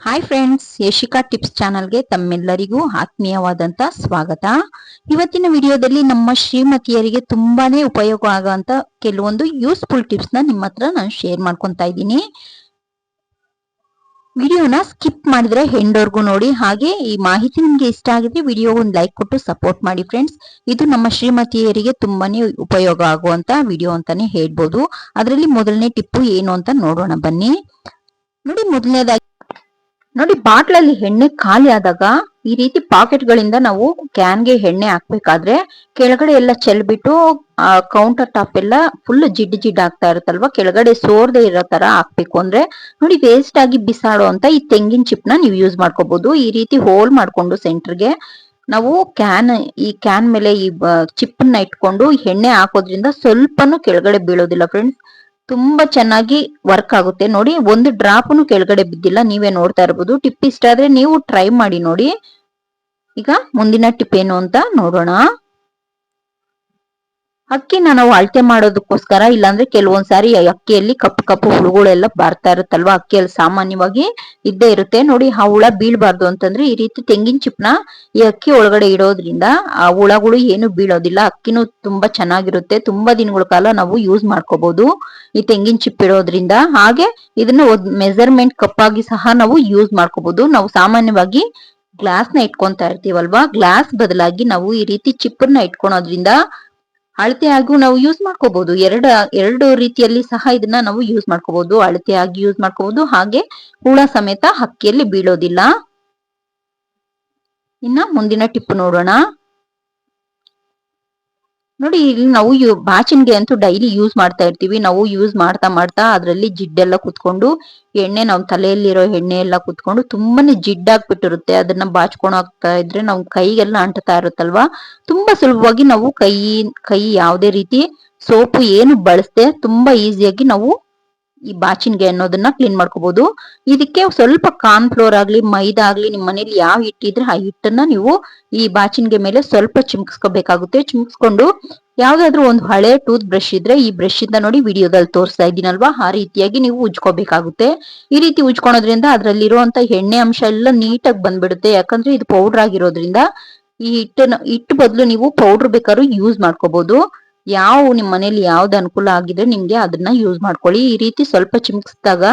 Hi friends Yashika tips ಚಾನಲ್ಗೆ ತಮ್ಮೆಲ್ಲರಿಗೂ ಆತ್ಮೀಯವಾದಂತ ಸ್ವಾಗತ. ಇವತ್ತಿನ ವಿಡಿಯೋದಲ್ಲಿ ನಮ್ಮ ಶ್ರೀಮತಿಯರಿಗೆ ತುಂಬಾನೇ ಉಪಯೋಗ ಆಗುವಂತ ಕೆಲವೊಂದು ಯೂಸ್ಫುಲ್ ಟಿಪ್ಸ್ನ ನಿಮ್ಮ ಹತ್ರ ನಾನು ಶೇರ್ ಮಾಡ್ಕೊಂತಾ ಇದ್ದೀನಿ. ವಿಡಿಯೋನ ಸ್ಕಿಪ್ ಮಾಡಿದ್ರೆ ಹೆಂಡೋರ್ಗು ನೋಡಿ. ಹಾಗೆ ಈ ಮಾಹಿತಿ ನಿಮ್ಗೆ ಇಷ್ಟ ಆಗಿದ್ರೆ ವಿಡಿಯೋ ಒಂದು ಲೈಕ್ ಕೊಟ್ಟು ಸಪೋರ್ಟ್ ಮಾಡಿ ಫ್ರೆಂಡ್ಸ್ ಇದು ನಮ್ಮ ಶ್ರೀಮತಿಯರಿಗೆ ತುಂಬಾನೇ ಉಪಯೋಗ ಆಗುವಂತ ವಿಡಿಯೋ ಅಂತಾನೆ ಹೇಳ್ಬೋದು. ಅದರಲ್ಲಿ ಮೊದಲನೇ ಟಿಪ್ಪು ಏನು ಅಂತ ನೋಡೋಣ ಬನ್ನಿ. ನೋಡಿ, ಮೊದಲನೇದಾಗಿ ನೋಡಿ, ಬಾಟ್ಲಲ್ಲಿ ಎಣ್ಣೆ ಖಾಲಿ ಆದಾಗ ಈ ರೀತಿ ಪಾಕೆಟ್ ಗಳಿಂದ ನಾವು ಕ್ಯಾನ್ಗೆ ಎಣ್ಣೆ ಹಾಕ್ಬೇಕಾದ್ರೆ ಕೆಳಗಡೆ ಎಲ್ಲ ಚೆಲ್ಬಿಟ್ಟು ಕೌಂಟರ್ ಟಾಪ್ ಎಲ್ಲ ಫುಲ್ ಜಿಡ್ ಜಿಡ್ ಆಗ್ತಾ ಇರುತ್ತಲ್ವಾ? ಕೆಳಗಡೆ ಸೋರ್ದೆ ಇರೋ ತರ ಹಾಕ್ಬೇಕು ಅಂದ್ರೆ ನೋಡಿ ವೇಸ್ಟ್ ಆಗಿ ಬಿಸಾಡೋ ಅಂತ ಈ ತೆಂಗಿನ ಚಿಪ್ನ ನೀವು ಯೂಸ್ ಮಾಡ್ಕೋಬಹುದು ಈ ರೀತಿ ಹೋಲ್ ಮಾಡ್ಕೊಂಡು ಸೆಂಟರ್ಗೆ ನಾವು ಕ್ಯಾನ್ ಈ ಕ್ಯಾನ್ ಮೇಲೆ ಈ ಚಿಪ್ನ ಇಟ್ಕೊಂಡು ಎಣ್ಣೆ ಹಾಕೋದ್ರಿಂದ ಸ್ವಲ್ಪನೂ ಕೆಳಗಡೆ ಬೀಳೋದಿಲ್ಲ ಫ್ರೆಂಡ್ಸ್ ತುಂಬಾ ಚೆನ್ನಾಗಿ ವರ್ಕ್ ಆಗುತ್ತೆ. ನೋಡಿ, ಒಂದು ಡ್ರಾಪ್ನು ಕೆಳಗಡೆ ಬಿದ್ದಿಲ್ಲ, ನೀವೇ ನೋಡ್ತಾ ಇರ್ಬೋದು. ಟಿಪ್ ಇಷ್ಟ ಆದ್ರೆ ನೀವು ಟ್ರೈ ಮಾಡಿ ನೋಡಿ. ಈಗ ಮುಂದಿನ ಟಿಪ್ ಏನು ಅಂತ ನೋಡೋಣ. ಅಕ್ಕಿನ ನಾವು ಅಳತೆ ಮಾಡೋದಕ್ಕೋಸ್ಕರ, ಇಲ್ಲಾಂದ್ರೆ ಕೆಲವೊಂದ್ಸಾರಿ ಅಕ್ಕಿಯಲ್ಲಿ ಕಪ್ಪು ಕಪ್ಪು ಹುಳುಗಳೆಲ್ಲ ಬರ್ತಾ ಇರುತ್ತಲ್ವಾ? ಅಕ್ಕಿಯಲ್ಲಿ ಸಾಮಾನ್ಯವಾಗಿ ಇದ್ದೇ ಇರುತ್ತೆ. ನೋಡಿ, ಆ ಹುಳ ಬೀಳ್ಬಾರ್ದು ಅಂತಂದ್ರೆ ಈ ರೀತಿ ತೆಂಗಿನ ಚಿಪ್ನ ಈ ಅಕ್ಕಿ ಒಳಗಡೆ ಇಡೋದ್ರಿಂದ ಆ ಹುಳಗಳು ಏನು ಬೀಳೋದಿಲ್ಲ. ಅಕ್ಕಿನೂ ತುಂಬಾ ಚೆನ್ನಾಗಿರುತ್ತೆ. ತುಂಬಾ ದಿನಗಳ ಕಾಲ ನಾವು ಯೂಸ್ ಮಾಡ್ಕೋಬಹುದು ಈ ತೆಂಗಿನ ಚಿಪ್ ಇಡೋದ್ರಿಂದ. ಹಾಗೆ ಇದನ್ನ ಮೆಜರ್ಮೆಂಟ್ ಕಪ್ ಆಗಿ ಸಹ ನಾವು ಯೂಸ್ ಮಾಡ್ಕೋಬಹುದು ನಾವು ಸಾಮಾನ್ಯವಾಗಿ ಗ್ಲಾಸ್ನ ಇಟ್ಕೊಂತಾ ಇರ್ತೀವಲ್ವಾ? ಗ್ಲಾಸ್ ಬದಲಾಗಿ ನಾವು ಈ ರೀತಿ ಚಿಪ್ಪನ್ನ ಇಟ್ಕೊಳೋದ್ರಿಂದ ಅಳತೆಯಾಗೂ ನಾವು ಯೂಸ್ ಮಾಡ್ಕೋಬಹುದು ಎರಡ, ಎರಡು ರೀತಿಯಲ್ಲಿ ಸಹ ಇದನ್ನ ನಾವು ಯೂಸ್ ಮಾಡ್ಕೋಬಹುದು ಅಳತೆ ಆಗಿ ಯೂಸ್ ಮಾಡ್ಕೋಬಹುದು ಹಾಗೆ ಹುಳ ಸಮೇತ ಹಕ್ಕಿಯಲ್ಲಿ ಬೀಳೋದಿಲ್ಲ. ಇನ್ನ ಮುಂದಿನ ಟಿಪ್ ನೋಡೋಣ. ನೋಡಿ, ಇಲ್ಲಿ ನಾವು ಬಾಚಿನ್ಗೆ ಅಂತೂ ಡೈಲಿ ಯೂಸ್ ಮಾಡ್ತಾ ಇರ್ತೀವಿ. ನಾವು ಯೂಸ್ ಮಾಡ್ತಾ ಮಾಡ್ತಾ ಅದರಲ್ಲಿ ಜಿಡ್ಡೆಲ್ಲ ಕುತ್ಕೊಂಡು, ಎಣ್ಣೆ ನಾವು ತಲೆಯಲ್ಲಿರೋ ಎಣ್ಣೆ ಎಲ್ಲ ಕುತ್ಕೊಂಡು ತುಂಬಾನೇ ಜಿಡ್ಡಾಗ್ಬಿಟ್ಟಿರುತ್ತೆ. ಅದನ್ನ ಬಾಚ್ಕೊಂಡು ಹೋಗ್ತಾ ಇದ್ರೆ ನಾವು ಕೈಗೆಲ್ಲ ಅಂಟತಾ ಇರುತ್ತಲ್ವಾ? ತುಂಬಾ ಸುಲಭವಾಗಿ ನಾವು ಕೈ ಕೈ ಯಾವುದೇ ರೀತಿ ಸೋಪು ಏನು ಬಳಸದೆ ತುಂಬಾ ಈಸಿಯಾಗಿ ನಾವು ಈ ಬಾಚಿನ್ಗೆ ಅನ್ನೋದನ್ನ ಕ್ಲೀನ್ ಮಾಡ್ಕೋಬಹುದು ಇದಕ್ಕೆ ಸ್ವಲ್ಪ ಕಾರ್ನ್ ಫ್ಲೋರ್ ಆಗ್ಲಿ, ಮೈದಾ ಆಗ್ಲಿ ನಿಮ್ ಮನೇಲಿ ಯಾವ ಹಿಟ್ಟಿದ್ರೆ ಆ ಹಿಟ್ಟನ್ನ ನೀವು ಈ ಬಾಚಿನ್ಗೆ ಮೇಲೆ ಸ್ವಲ್ಪ ಚಿಮ್ಸ್ಕೋಬೇಕಾಗುತ್ತೆ. ಚಿಮ್ಸ್ಕೊಂಡು ಯಾವ್ದಾದ್ರು ಒಂದು ಹಳೆ ಟೂತ್ ಬ್ರಷ್ ಇದ್ರೆ ಈ ಬ್ರಷ್ ಇಂದ ನೋಡಿ ವಿಡಿಯೋದಲ್ಲಿ ತೋರಿಸ್ತಾ ಇದ್ದೀನಲ್ವಾ? ಆ ರೀತಿಯಾಗಿ ನೀವು ಉಜ್ಕೋಬೇಕಾಗುತ್ತೆ. ಈ ರೀತಿ ಉಜ್ಕೊಳೋದ್ರಿಂದ ಅದ್ರಲ್ಲಿರುವಂತ ಎಣ್ಣೆ ಅಂಶ ಎಲ್ಲ ನೀಟಾಗಿ ಬಂದ್ಬಿಡುತ್ತೆ. ಯಾಕಂದ್ರೆ ಇದು ಪೌಡರ್ ಆಗಿರೋದ್ರಿಂದ ಈ ಹಿಟ್ಟನ್ನು, ಹಿಟ್ಟು ಬದಲು ನೀವು ಪೌಡರ್ ಬೇಕಾದ್ರೂ ಯೂಸ್ ಮಾಡ್ಕೋಬಹುದು ಯಾವ ನಿಮ್ ಮನೇಲಿ ಯಾವ್ದು ಅನುಕೂಲ ಆಗಿದ್ರೆ ನಿಮ್ಗೆ ಅದನ್ನ ಯೂಸ್ ಮಾಡ್ಕೊಳ್ಳಿ. ಈ ರೀತಿ ಸ್ವಲ್ಪ ಚಿಮ್ಕಿಸಿದಾಗ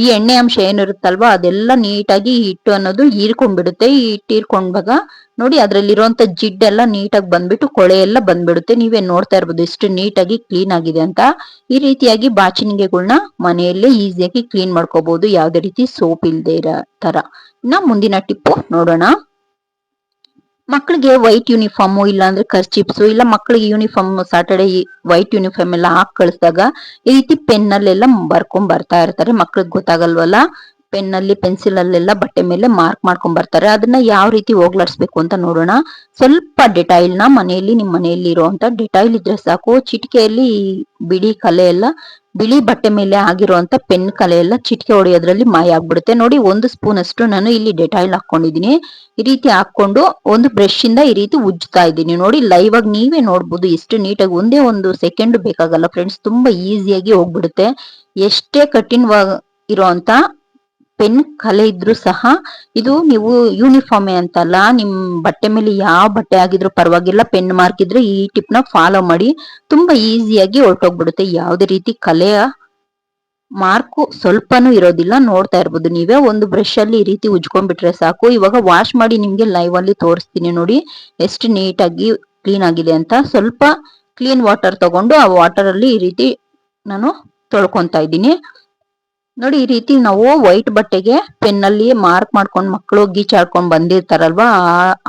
ಈ ಎಣ್ಣೆ ಅಂಶ ಏನಿರುತ್ತಲ್ವಾ, ಅದೆಲ್ಲ ನೀಟಾಗಿ ಹಿಟ್ಟು ಅನ್ನೋದು ಹೀರ್ಕೊಂಡ್ಬಿಡುತ್ತೆ. ಈ ಹಿಟ್ಟು ಹೀರ್ಕೊಂಡಾಗ ನೋಡಿ ಅದ್ರಲ್ಲಿರುವಂತ ಜಿಡ್ಡೆಲ್ಲ ನೀಟಾಗಿ ಬಂದ್ಬಿಟ್ಟು ಕೊಳೆ ಎಲ್ಲ ಬಂದ್ಬಿಡುತ್ತೆ. ನೀವೇ ನೋಡ್ತಾ ಇರ್ಬೋದು ಎಷ್ಟು ನೀಟಾಗಿ ಕ್ಲೀನ್ ಆಗಿದೆ ಅಂತ. ಈ ರೀತಿಯಾಗಿ ಬಾಚಿನಿಗೆಗಳನ್ನ ಮನೆಯಲ್ಲೇ ಈಸಿಯಾಗಿ ಕ್ಲೀನ್ ಮಾಡ್ಕೋಬಹುದು ಯಾವ್ದೇ ರೀತಿ ಸೋಪ್ ಇಲ್ಲದೆ ಇರೋ ತರ ಇನ್ನ ಮುಂದಿನ ಟಿಪ್ಪು ನೋಡೋಣ. ಮಕ್ಕಳಿಗೆ ವೈಟ್ ಯೂನಿಫಾರ್ಮ್ ಇಲ್ಲ ಅಂದ್ರೆ ಕರ್ಚಿಪ್ಸ್ ಇಲ್ಲ ಮಕ್ಕಳಿಗೆ ಯೂನಿಫಾರ್ಮ್ ಸಾಟರ್ಡೆ ವೈಟ್ ಯೂನಿಫಾರ್ಮ್ ಎಲ್ಲ ಹಾಕಿ ಕಳಿಸಿದಾಗ ಈ ರೀತಿ ಪೆನ್ ಅಲ್ಲೆಲ್ಲ ಬರ್ಕೊಂಡ್ ಬರ್ತಾ ಇರ್ತಾರೆ. ಮಕ್ಳಿಗೆ ಗೊತ್ತಾಗಲ್ವಲ್ಲ? ಪೆನ್ ಅಲ್ಲಿ ಪೆನ್ಸಿಲ್ ಅಲ್ಲೆಲ್ಲ ಬಟ್ಟೆ ಮೇಲೆ ಮಾರ್ಕ್ ಮಾಡ್ಕೊಂಡ್ ಬರ್ತಾರೆ. ಅದನ್ನ ಯಾವ ರೀತಿ ಹೋಗ್ಲಾಡಿಸ್ಬೇಕು ಅಂತ ನೋಡೋಣ. ಸ್ವಲ್ಪ ಡೆಟೈಲ್ನ ಮನೆಯಲ್ಲಿ, ನಿಮ್ ಮನೆಯಲ್ಲಿ ಇರುವಂತ ಡೆಟೈಲ್ ಇದ್ರೆ ಸಾಕು. ಚಿಟಿಕೆಯಲ್ಲಿ ಬಿಡಿ ಕಲೆ ಎಲ್ಲ ಬಿಳಿ ಬಟ್ಟೆ ಮೇಲೆ ಆಗಿರುವಂತ ಪೆನ್ ಕಲೆ ಎಲ್ಲ ಚಿಟಿಕೆ ಹೊಡೆಯೋದ್ರಲ್ಲಿ ಮಾಯ ಆಗ್ಬಿಡುತ್ತೆ. ನೋಡಿ, ಒಂದು ಸ್ಪೂನ್ ಅಷ್ಟು ನಾನು ಇಲ್ಲಿ ಡೆಟಾಯಿಲ್ ಹಾಕೊಂಡಿದೀನಿ ಈ ರೀತಿ ಹಾಕೊಂಡು ಒಂದು ಬ್ರಷ್ ಇಂದ ಈ ರೀತಿ ಉಜ್ತಾ ಇದ್ದೀನಿ. ನೋಡಿ ಲೈವ್ ಆಗಿ ನೀವೇ ನೋಡ್ಬೋದು. ಎಷ್ಟು ನೀಟಾಗಿ ಒಂದೇ ಒಂದು ಸೆಕೆಂಡ್ ಬೇಕಾಗಲ್ಲ ಫ್ರೆಂಡ್ಸ್ ತುಂಬಾ ಈಸಿಯಾಗಿ ಹೋಗ್ಬಿಡುತ್ತೆ. ಎಷ್ಟೇ ಕಠಿಣವಾಗಿ ಇರೋಂತ ಪೆನ್ ಕಲೆ ಇದ್ರು ಸಹ ಇದು ನೀವು ಯೂನಿಫಾರ್ಮೇ ಅಂತಲ್ಲ, ನಿಮ್ ಬಟ್ಟೆ ಮೇಲೆ ಯಾವ ಬಟ್ಟೆ ಆಗಿದ್ರು ಪರವಾಗಿಲ್ಲ ಪೆನ್ ಮಾರ್ಕ್ ಇದ್ರೆ ಈ ಟಿಪ್ನ ಫಾಲೋ ಮಾಡಿ, ತುಂಬಾ ಈಸಿಯಾಗಿ ಹೊರಟೋಗ್ಬಿಡುತ್ತೆ. ಯಾವುದೇ ರೀತಿ ಕಲೆಯ ಮಾರ್ಕು ಸ್ವಲ್ಪನೂ ಇರೋದಿಲ್ಲ, ನೋಡ್ತಾ ಇರ್ಬೋದು ನೀವೇ. ಒಂದು ಬ್ರಷ್ ಅಲ್ಲಿ ಈ ರೀತಿ ಉಜ್ಕೊಂಡ್ಬಿಟ್ರೆ ಸಾಕು. ಇವಾಗ ವಾಶ್ ಮಾಡಿ ನಿಮ್ಗೆ ಲೈವ್ ಅಲ್ಲಿ ತೋರಿಸ್ತೀನಿ ನೋಡಿ. ಎಷ್ಟು ನೀಟಾಗಿ ಕ್ಲೀನ್ ಆಗಿದೆ ಅಂತ. ಸ್ವಲ್ಪ ಕ್ಲೀನ್ ವಾಟರ್ ತಗೊಂಡು ಆ ವಾಟರ್ ಅಲ್ಲಿ ಈ ರೀತಿ ನಾನು ತೊಳ್ಕೊಂತ ಇದ್ದೀನಿ. ನೋಡಿ, ಈ ರೀತಿ ನಾವು ವೈಟ್ ಬಟ್ಟೆಗೆ ಪೆನ್ ಅಲ್ಲಿ ಮಾರ್ಕ್ ಮಾಡ್ಕೊಂಡು ಮಕ್ಕಳು ಗೀಚಾಡ್ಕೊಂಡು ಬಂದಿರ್ತಾರಲ್ವಾ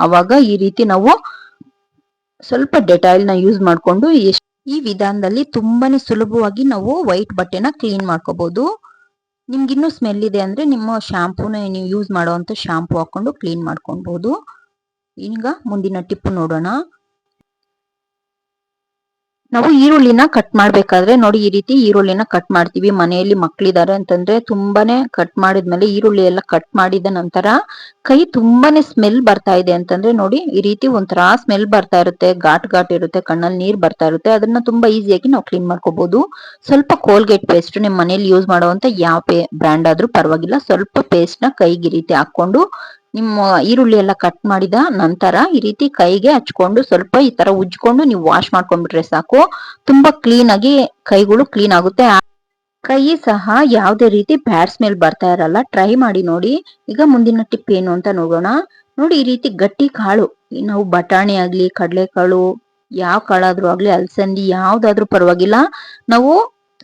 ಅವಾಗ ಈ ರೀತಿ ನಾವು ಸ್ವಲ್ಪ ಡೆಟಾಯಿಲ್ ಯೂಸ್ ಮಾಡ್ಕೊಂಡು ಈ ವಿಧಾನದಲ್ಲಿ ತುಂಬಾನೇ ಸುಲಭವಾಗಿ ನಾವು ವೈಟ್ ಬಟ್ಟೆನ ಕ್ಲೀನ್ ಮಾಡ್ಕೋಬಹುದು ನಿಮ್ಗಿನ್ನೂ ಸ್ಮೆಲ್ ಇದೆ ಅಂದ್ರೆ ನಿಮ್ಮ ಶಾಂಪೂನ ನೀವು ಯೂಸ್ ಮಾಡುವಂತ ಶಾಂಪೂ ಹಾಕೊಂಡು ಕ್ಲೀನ್ ಮಾಡ್ಕೊಬಹುದು ಈಗ ಮುಂದಿನ ಟಿಪ್ ನೋಡೋಣ. ನಾವು ಈರುಳ್ಳಿನ ಕಟ್ ಮಾಡ್ಬೇಕಾದ್ರೆ ನೋಡಿ ಈ ರೀತಿ ಈರುಳ್ಳಿನ ಕಟ್ ಮಾಡ್ತೀವಿ. ಮನೆಯಲ್ಲಿ ಮಕ್ಳಿದಾರೆ ಅಂತಂದ್ರೆ ತುಂಬಾನೇ ಕಟ್ ಮಾಡಿದ್ಮೇಲೆ ಈರುಳ್ಳಿ ಎಲ್ಲ ಕಟ್ ಮಾಡಿದ ನಂತರ ಕೈ ತುಂಬಾನೇ ಸ್ಮೆಲ್ ಬರ್ತಾ ಇದೆ ಅಂತಂದ್ರೆ ನೋಡಿ ಈ ರೀತಿ ಒಂಥರ ಸ್ಮೆಲ್ ಬರ್ತಾ ಇರುತ್ತೆ. ಘಾಟ್ ಘಾಟ್ ಇರುತ್ತೆ, ಕಣ್ಣಲ್ಲಿ ನೀರ್ ಬರ್ತಾ ಇರುತ್ತೆ. ಅದನ್ನ ತುಂಬಾ ಈಸಿಯಾಗಿ ನಾವು ಕ್ಲೀನ್ ಮಾಡ್ಕೋಬಹುದು ಸ್ವಲ್ಪ ಕೋಲ್ಗೇಟ್ ಪೇಸ್ಟ್ ನಿಮ್ ಮನೇಲಿ ಯೂಸ್ ಮಾಡುವಂತ ಯಾವ ಬ್ರ್ಯಾಂಡ್ ಆದ್ರೂ ಪರವಾಗಿಲ್ಲ. ಸ್ವಲ್ಪ ಪೇಸ್ಟ್ನ ಕೈಗೆ ರೀತಿ ಹಾಕೊಂಡು ನಿಮ್ಮ ಈರುಳ್ಳಿ ಎಲ್ಲ ಕಟ್ ಮಾಡಿದ ನಂತರ ಈ ರೀತಿ ಕೈಗೆ ಹಚ್ಕೊಂಡು ಸ್ವಲ್ಪ ಈ ತರ ಉಜ್ಕೊಂಡು ನೀವು ವಾಶ್ ಮಾಡ್ಕೊಂಡ್ಬಿಟ್ರೆ ಸಾಕು. ತುಂಬಾ ಕ್ಲೀನ್ ಆಗಿ ಕೈಗಳು ಕ್ಲೀನ್ ಆಗುತ್ತೆ. ಕೈ ಸಹ ಯಾವುದೇ ರೀತಿ ಬ್ಯಾಡ್ ಸ್ಮೆಲ್ ಬರ್ತಾ ಇರಲ್ಲ. ಟ್ರೈ ಮಾಡಿ ನೋಡಿ. ಈಗ ಮುಂದಿನ ಟಿಪ್ ಏನು ಅಂತ ನೋಡೋಣ. ನೋಡಿ ಈ ರೀತಿ ಗಟ್ಟಿ ಕಾಳು. ನಾವು ಬಟಾಣಿ ಆಗ್ಲಿ, ಕಡಲೆಕಾಳು, ಯಾವ ಕಾಳಾದ್ರೂ ಆಗ್ಲಿ, ಅಲಸಂದಿ ಯಾವ್ದಾದ್ರೂ ಪರವಾಗಿಲ್ಲ. ನಾವು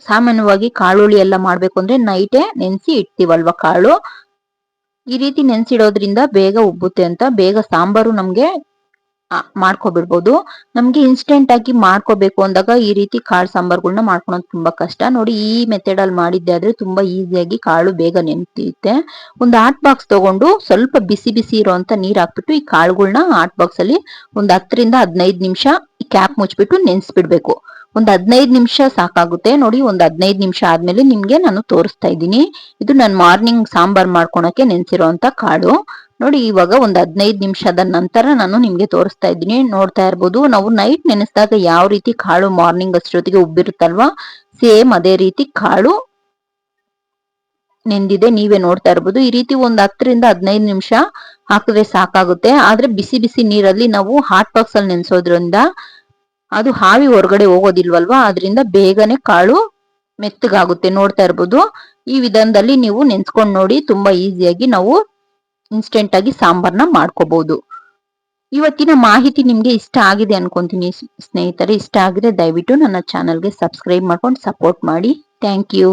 ಸಾಮಾನ್ಯವಾಗಿ ಕಾಳುಳಿ ಎಲ್ಲ ಮಾಡ್ಬೇಕು ಅಂದ್ರೆ ನೈಟೇ ನೆನ್ಸಿ ಇಡ್ತೀವಲ್ವಾ ಕಾಳು? ಈ ರೀತಿ ನೆನ್ಸಿಡೋದ್ರಿಂದ ಬೇಗ ಉಬ್ಬುತ್ತೆ ಅಂತ, ಬೇಗ ಸಾಂಬಾರು ನಮ್ಗೆ ಮಾಡ್ಕೊಬಿಡ್ಬೋದು. ನಮ್ಗೆ ಇನ್ಸ್ಟೆಂಟ್ ಆಗಿ ಮಾಡ್ಕೋಬೇಕು ಅಂದಾಗ ಈ ರೀತಿ ಕಾಳು ಸಾಂಬಾರ್ಗಳನ್ನ ಮಾಡ್ಕೊಳೋದು ತುಂಬಾ ಕಷ್ಟ. ನೋಡಿ ಈ ಮೆಥಡ್ ಅಲ್ಲಿ ಮಾಡಿದ್ದೆ ಆದ್ರೆ ತುಂಬಾ ಈಸಿಯಾಗಿ ಕಾಳು ಬೇಗ ನೆನ್ತಿರುತ್ತೆ ಒಂದು ಹಾಟ್ ಬಾಕ್ಸ್ ತಗೊಂಡು ಸ್ವಲ್ಪ ಬಿಸಿ ಬಿಸಿ ಇರುವಂತ ನೀರ್ ಹಾಕ್ಬಿಟ್ಟು ಈ ಕಾಳುಗಳನ್ನ ಹಾಟ್ ಬಾಕ್ಸ್ ಅಲ್ಲಿ ಒಂದ್ ಹತ್ತರಿಂದ ಹದಿನೈದು ನಿಮಿಷ ಕ್ಯಾಪ್ ಮುಚ್ಬಿಟ್ಟು ನೆನ್ಸ್ಬಿಡ್ಬೇಕು. ಒಂದ್ ಹದಿನೈದು ನಿಮಿಷ ಸಾಕಾಗುತ್ತೆ. ನೋಡಿ, ಒಂದ್ ಹದಿನೈದು ನಿಮಿಷ ಆದ್ಮೇಲೆ ನಿಮ್ಗೆ ನಾನು ತೋರಿಸ್ತಾ ಇದ್ದೀನಿ. ಇದು ನಾನು ಮಾರ್ನಿಂಗ್ ಸಾಂಬಾರ್ ಮಾಡ್ಕೊಳಕ್ಕೆ ನೆನ್ಸಿರುವಂತ ಕಾಳು. ನೋಡಿ, ಇವಾಗ ಒಂದ್ ಹದಿನೈದು ನಿಮಿಷದ ನಂತರ ನಾನು ನಿಮ್ಗೆ ತೋರಿಸ್ತಾ ಇದ್ದೀನಿ. ನೋಡ್ತಾ ಇರ್ಬೋದು, ನಾವು ನೈಟ್ ನೆನೆಸಿದಾಗ ಯಾವ ರೀತಿ ಕಾಳು ಮಾರ್ನಿಂಗ್ ಅಷ್ಟೊತ್ತಿಗೆ ಉಬ್ಬಿರುತ್ತಲ್ವಾ? ಸೇಮ್ ಅದೇ ರೀತಿ ಕಾಳು ನೆಂದಿದೆ. ನೀವೇ ನೋಡ್ತಾ ಇರ್ಬೋದು. ಈ ರೀತಿ ಒಂದ್ ಹತ್ತರಿಂದ ಹದಿನೈದು ನಿಮಿಷ ಹಾಕಿದ್ರೆ ಸಾಕಾಗುತ್ತೆ. ಆದ್ರೆ ಬಿಸಿ ಬಿಸಿ ನೀರಲ್ಲಿ ನಾವು ಹಾಟ್ ಬಾಕ್ಸ್ ಅಲ್ಲಿ ನೆನ್ಸೋದ್ರಿಂದ ಅದು ಹಾವಿ ಹೊರಗಡೆ ಹೋಗೋದಿಲ್ವಲ್ವಾ? ಅದರಿಂದ ಬೇಗನೆ ಕಾಳು ಮೆತ್ತಗಾಗುತ್ತೆ. ನೋಡ್ತಾ ಇರ್ಬೋದು. ಈ ವಿಧಾನದಲ್ಲಿ ನೀವು ನೆನ್ಸ್ಕೊಂಡು ನೋಡಿ, ತುಂಬಾ ಈಸಿಯಾಗಿ ನಾವು ಇನ್ಸ್ಟೆಂಟ್ ಆಗಿ ಸಾಂಬಾರ್ನ ಮಾಡ್ಕೋಬಹುದು ಇವತ್ತಿನ ಮಾಹಿತಿ ನಿಮ್ಗೆ ಇಷ್ಟ ಆಗಿದೆ ಅನ್ಕೊಂತೀನಿ ಸ್ನೇಹಿತರೆ. ಇಷ್ಟ ಆಗಿದೆ ದಯವಿಟ್ಟು ನನ್ನ ಚಾನಲ್ಗೆ ಸಬ್ಸ್ಕ್ರೈಬ್ ಮಾಡ್ಕೊಂಡು ಸಪೋರ್ಟ್ ಮಾಡಿ. Thank you